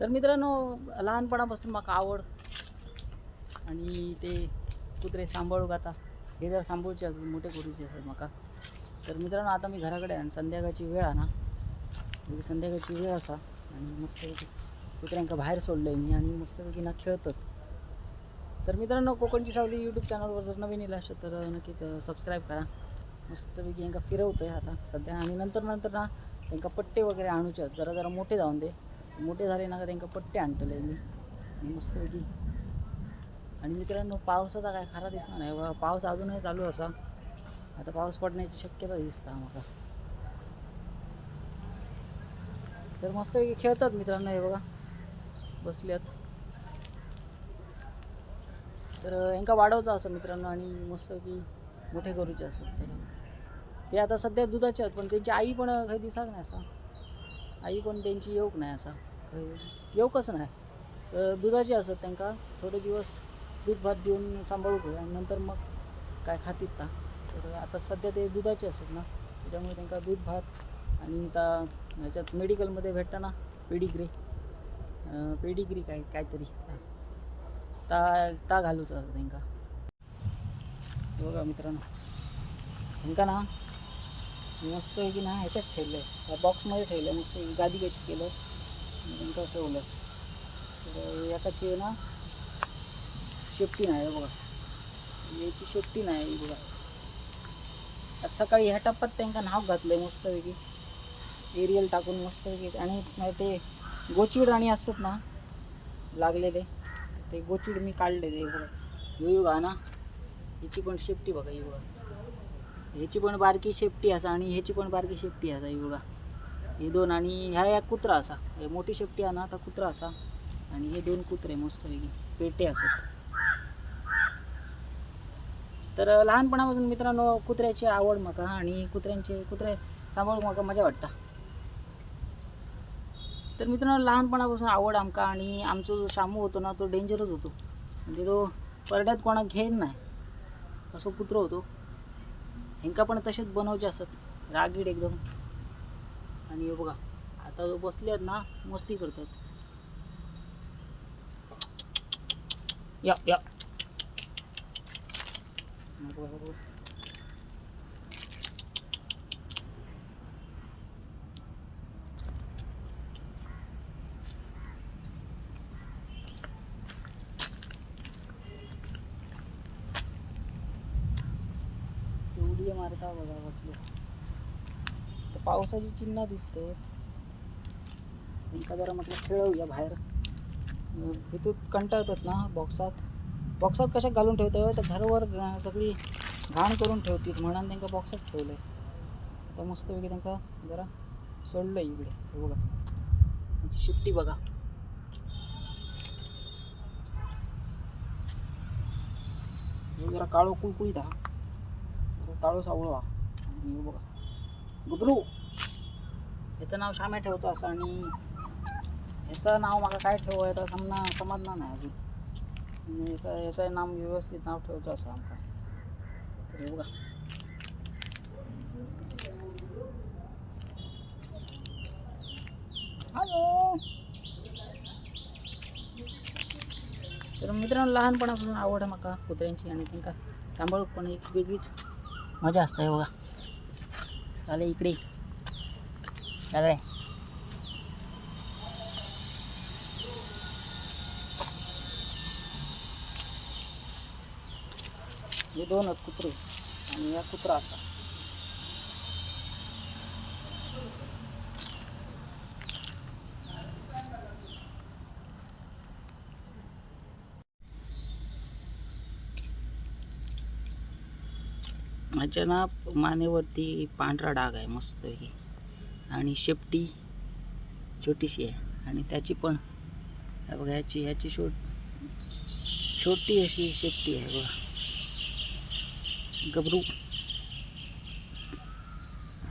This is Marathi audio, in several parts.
तर मित्रांनो लहानपणापासून माका आवड आणि ते कुत्रे सांभाळूक आता? हे जर सांभाळचे असत मोठे करूचे असेल माका तर मित्रांनो आता मी घराकडे आहे आणि संध्याकाळची वेळ आहे ना म्हणजे संध्याकाळची वेळ असा आणि मस्तपैकी कुत्र्यांका बाहेर सोडलं आहे मी आणि मस्तपैकी ना खेळतात. तर मित्रांनो कोकणची सावली यूट्यूब चॅनलवर जर नवीन येईल असेल तर नक्कीच सबस्क्राईब करा. मस्तपैकी यांका फिरवतो आहे आता सध्या आणि नंतर नंतर ना त्यांना पट्टे वगैरे आणूचे जरा जरा मोठे जाऊन दे. मोठे झाले ना का त्यांना पट्टे आणतले मी. मस्तपैकी आणि मित्रांनो पावसाचा काय खरा दिसणार नाही. बाबा पाऊस अजूनही चालू असा. आता पाऊस पडण्याची शक्यता दिसता आम्हाला. तर मस्तपैकी खेळतात मित्रांनो हे बघा. बसल्यात. तर यांका वाढवचा असं मित्रांनो आणि मस्तपैकी मोठे करूचे असत ते आता सध्या दुधाचे आहेत पण त्यांची आई पण काही दिसाक नाही असा. आई पण त्यांची येऊक नाही असा. काही कसं नाही. दुधाची दुधाचे असत त्यांका. थोडे दिवस दूध भात देऊन सांभाळू आणि नंतर मग काय खातीत ता. तर आता सध्या ते दुधाचे असत ना. त्याच्यामुळे त्यांका दूध भात आणि त्या ह्याच्यात मेडिकलमध्ये भेटतं ना पेडिग्री पेडिग्री काय काहीतरी. ता ता घालूच असं त्यांका. बघा मित्रांनो. त्यांना ना मस्त आहे की ना ह्याच्यात ठेवलं आहे त्या बॉक्समध्ये ठेवलं आहे. मस्त गादी कशी केलं. नंतर ठेवलं तर एकाची ना शेफ्टी नाही बघा. याची शेफ्टी नाही बघा. आज सकाळी ह्या टप्प्यात त्यांना नाव घातलं आहे मस्तपैकी. एरियल टाकून मस्तपैकी. आणि ते गोचिड आणि असतात ना लागलेले ते गोचिड मी काढले ते बघा. येऊ ना याची पण शेफ्टी बघा ही बघा. ह्याची पण बारकी शेफ्टी असा आणि ह्याची पण बारकी शेफ्टी असा ही बघा. हे दोन आणि ह्या एक कुत्रा असा. हे मोठी शेफ्टी आणा ना आता कुत्रा असा. आणि हे दोन कुत्रे मस्त पेटे असत. तर लहानपणापासून मित्रांनो कुत्र्याची आवड म्हाका आणि कुत्र्यांचे कुत्रे सांभाळून म्हाका मजा वाटता. तर मित्रांनो लहानपणापासून आवड आमका आणि आमचो जो शामू होतो ना तो डेंजरच होतो. म्हणजे तो परड्यात कोणाक घेईन नाही. असो कुत्रो होतो. ह्यांका पण तसेच बनवचे असत रागीड एकदम. आणि हे बघा आता जो बसले आहेत ना मस्ती करतात. या या. मारता बघा बसले. तर पावसाची चिन्ह दिसते. ఇంకా जरा म्हटलं खेळूया बाहेर. इथून कंटाळतात ना बॉक्सात बॉक्सात कशा घालून ठेवतात? तर घरवर सगळी घाण करून ठेवतात म्हणून त्यांना बॉक्सात ठेवलं आहे तर मस्तपैकी त्यांना जरा सोडलं इकडे. हे बघा. त्यांची शिट्टी बघा. जरा काळो कुळकुळीत हा. काळू सावळवा बघा. गुबरू. ह्याचं नाव श्याम्या ठेवतो असं आणि ह्याचं नाव मला काय ठेवू येतं समना समजणार नाही अजून. याचं नाम नाव व्यवस्थित नाव ठेवतो असं आमका. बघा. हॅलो. तर मित्रांनो लहानपणापासून आवड आहे म्हाका कुत्र्यांची आणि त्यांना सांभाळूक पण एक वेगळीच मजा असते बघा. चालेल इकडे. चालेल हे दोनच कुत्रे. आणि या कुत्रा असा. माझ्या ना मानेवरती पांढरा डाग आहे मस्त ही आणि शेपटी छोटीशी आहे. आणि त्याची पण बघा ह्याची ह्याची शोट छोटी अशी शेपटी आहे बघा. गबरू.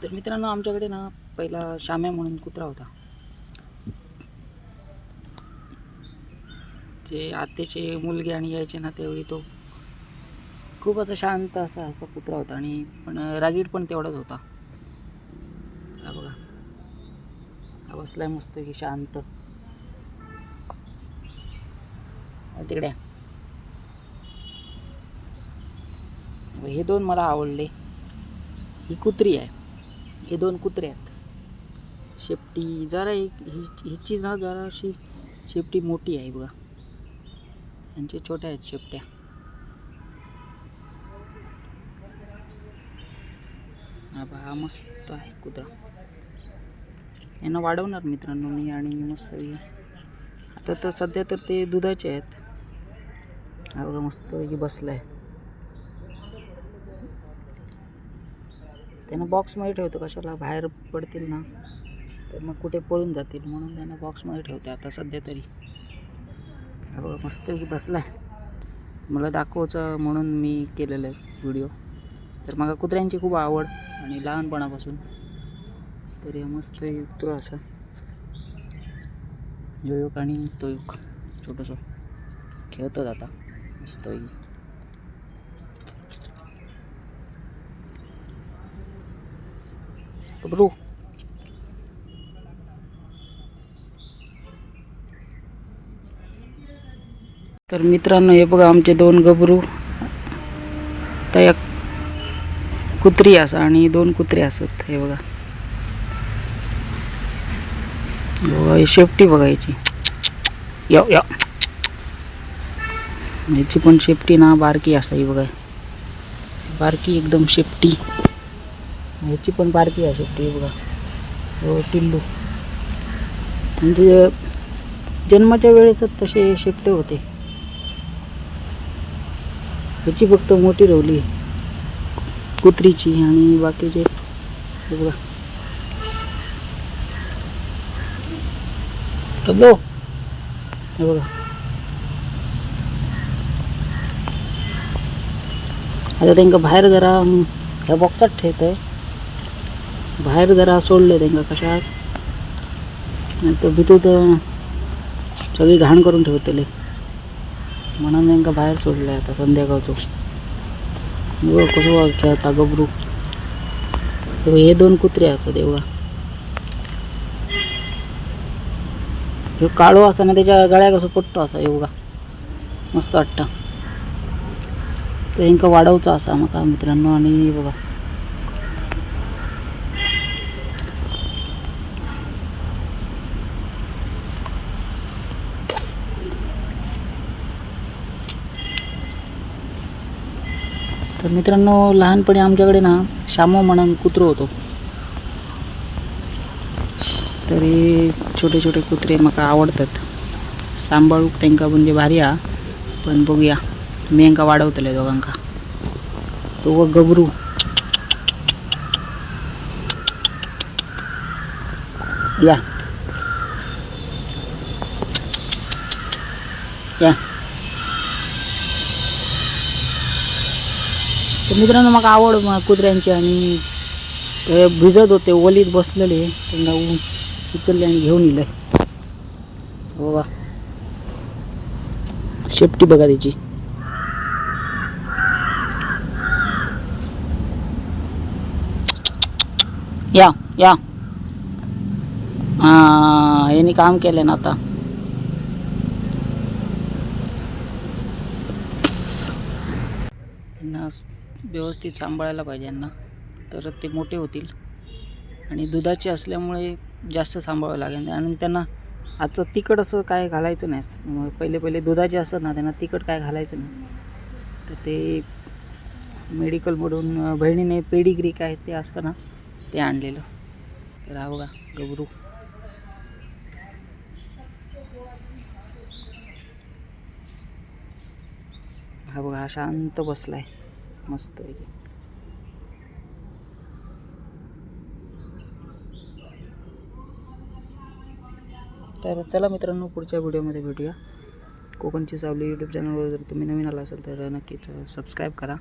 तर मित्रांनो आमच्याकडे ना पहिला शाम्या म्हणून कुत्रा होता. ते आत्याचे मुलगे आणि यायचे ना त्यावेळी तो खूप असा शांत असा असा कुत्रा होता आणि पण रागीट पण तेवढाच होता. हा बघा. हा बसलाय मस्त की शांत. तिकडे. हे दोन मला आवडले. ही कुत्री आहे. हे दोन कुत्रे आहेत. शेपटी जरा एक हि हिची ना जराशी शेपटी मोठी आहे बघा. यांचे छोट्या आहेत शेपट्या. हा हा मस्त आहे कुत्रा. यांना वाढवणार मित्रांनो मी आणि मस्त आता तर सध्या तर ते दुधाचे आहेत. हा बघा मस्त बसलाय. त्यांना बॉक्समध्ये ठेवतो कशाला? बाहेर पडतील ना तर मग कुठे पळून जातील म्हणून त्यांना बॉक्समध्ये ठेवते आता सध्या तरी. हा बघा मस्त बसलाय. मला दाखवायचं म्हणून मी केलेलं आहे व्हिडिओ तर मला कुत्र्यांची खूप आवड. आणि लहानपणापासून. तर हे मस्त कुत्रा असा. योयोग आणि तो युग. छोटंसं. खेळतच आता. मस्त पकडू? तर मित्रांनो हे बघा आमचे दोन गबरू. तयार कुत्री असं आणि दोन कुत्रे असत हे बघा. बघा ही शेपटी बघायची या या. याची पण शेपटी ना बारकी असा ही बघा. बारकी एकदम शेपटी. ह्याची पण बारकी आहे शेपटी बघा. हो टिल्लू म्हणजे जन्माच्या वेळेसच तसे शेपटे होते. ह्याची फक्त मोठी रवली कुत्रीची आणि बाकीचे बघा हॅलो. हे बघा. आता त्यांना बाहेर जरा ह्या बॉक्सात ठेवतोय. बाहेर जरा सोडले त्यांना कशात. नाही तर सगळी घाण करून ठेवतले. म्हणून त्यांना बाहेर सोडलं आता संध्याकाळचो. बघ कसं खेळता गबरू हे दोन कुत्रे असत एवढा ह्यो काळो असा ना त्याच्या गळ्या कसं पट्टो असा एवढा मस्त वाटतं. तर इंका वाढवचा असा म्हाका मित्रांनो आणि बघा. तर मित्रांनो लहानपणी आमच्याकडे ना श्यामो म्हणून कुत्रो होतो. तरी छोटे छोटे कुत्रे म्हाका आवडतात. सांभाळूक तेंका म्हणजे भारी हा. पण बघूया मी हांकां वाढवतले दोघांका. तो व गबरू. या. या. तर मित्रांनो म्हाका आवड कुत्र्यांची आणि ते भिजत होते ओलीत बसलेले. त्यांना ऊन उचलले आणि घेऊन इले. हो बाबा शेपटी बघा त्याची. या या. हा यांनी काम केलं ना आता यांना व्यवस्थित सांभाळायला पाहिजे यांना. तर ते मोठे होतील. आणि दुधाचे असल्यामुळे जास्त सांभाळावं लागेल. आणि त्यांना आता तिखट असं काय घालायचं नाही. पहिले पहिले दुधाचे असतात ना त्यांना तिखट काय घालायचं नाही. तर ते मेडिकलमधून बहिणीने पेडिग्री काय ते असतं ना ते आणलेलं. तर हा बघा गबरू? हा बघा हा शांत आहे मस्त आहे तर चला मित्रांनो पुढच्या व्हिडिओमध्ये भेटूया. कोकणची सावली यूट्यूब चॅनलवर जर तुम्ही नवीन आला असाल तर नक्कीच सबस्क्राईब करा.